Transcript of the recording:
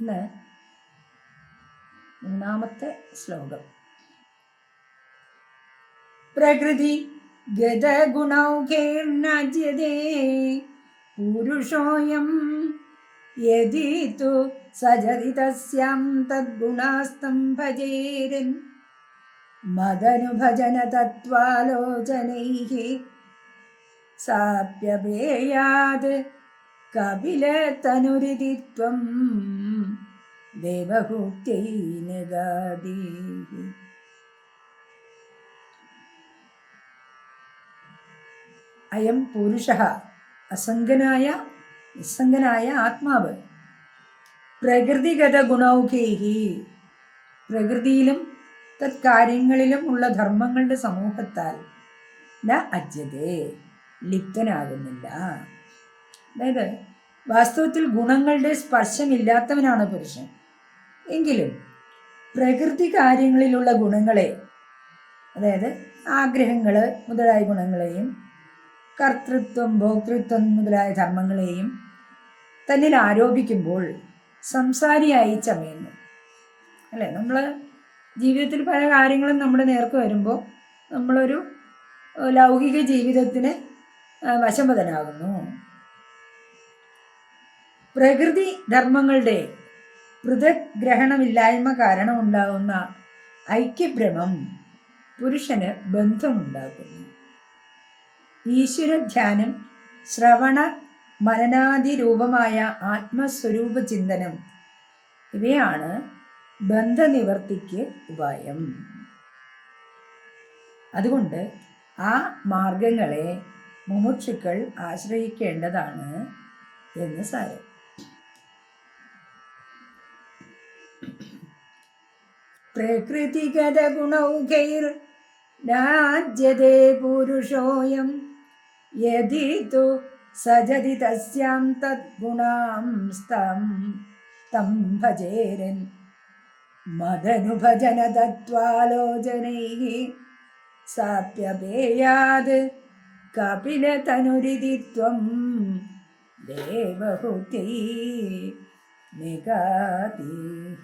ഇന്ന് മൂന്നാമത്തെ ശ്ലോകം. പ്രകൃതി ഗതഗുണൗകേർണജ്യതേ പുരുഷോയം യതി തു സജതി തസ്യാം തദ്ഗുണാസ്തം ഭജേരൻ. മദനുഭജന തത്വാലോചനൈ സാപ്യപേയാത് കപിലതനുരിതി ത്വം ദേവഹൂത്യൈ അയം പുരുഷ അസംഗനായ നിസ്സംഗനായ ആത്മാവ്. പ്രകൃതിഗത ഗുണൗഖേഹി പ്രകൃതിയിലും തത്കാര്യങ്ങളിലും ഉള്ള ധർമ്മങ്ങളുടെ സമൂഹത്താൽ ന അജ്യതേ ലിപ്തനാകുന്നില്ല. അതായത് വാസ്തവത്തിൽ ഗുണങ്ങളുടെ സ്പർശമില്ലാത്തവനാണ് പുരുഷൻ. എങ്കിലും പ്രകൃതി കാര്യങ്ങളിലുള്ള ഗുണങ്ങളെ അതായത് ആഗ്രഹങ്ങൾ മുതലായ ഗുണങ്ങളെയും കർത്തൃത്വം ഭോക്തൃത്വം മുതലായ ധർമ്മങ്ങളെയും തന്നിൽ ആരോപിക്കുമ്പോൾ സംസാരിയായി ചമയുന്നു. അല്ലേ? നമ്മൾ ജീവിതത്തിൽ പല കാര്യങ്ങളും നമ്മൾ നേർക്ക് വരുമ്പോൾ നമ്മളൊരു ലൗകിക ജീവിതത്തിന് വശംവദനാകുന്നു പ്രകൃതി ധർമ്മങ്ങളുടെ പൃഥക് ഗ്രഹണമില്ലായ്മ കാരണം ഉണ്ടാകുന്ന ഐക്യഭ്രമം പുരുഷന് ബന്ധമുണ്ടാക്കുന്നു. ഈശ്വരധ്യാനം ശ്രവണ മനനാദിരൂപമായ ആത്മസ്വരൂപ ചിന്തനം ഇവയാണ് ബന്ധനിവർത്തിക്ക് ഉപായം. അതുകൊണ്ട് ആ മാർഗങ്ങളെ മുമുക്ഷുക്കൾ ആശ്രയിക്കേണ്ടതാണ് എന്ന് സാരം. പ്രകൃതിഗത ഗുണൗഖൈർ രാജ്യതേ പുരുഷോയം തു സജതി തസ്യാം തദ്ഗുണാം തം ഭജേരൻ മദനുഭജന തത്വാലോചനൈः സാപ്യപേയാത് കപിലതനുരിതി ത്വം ദേവഹുത്യൈ നിഗാതീः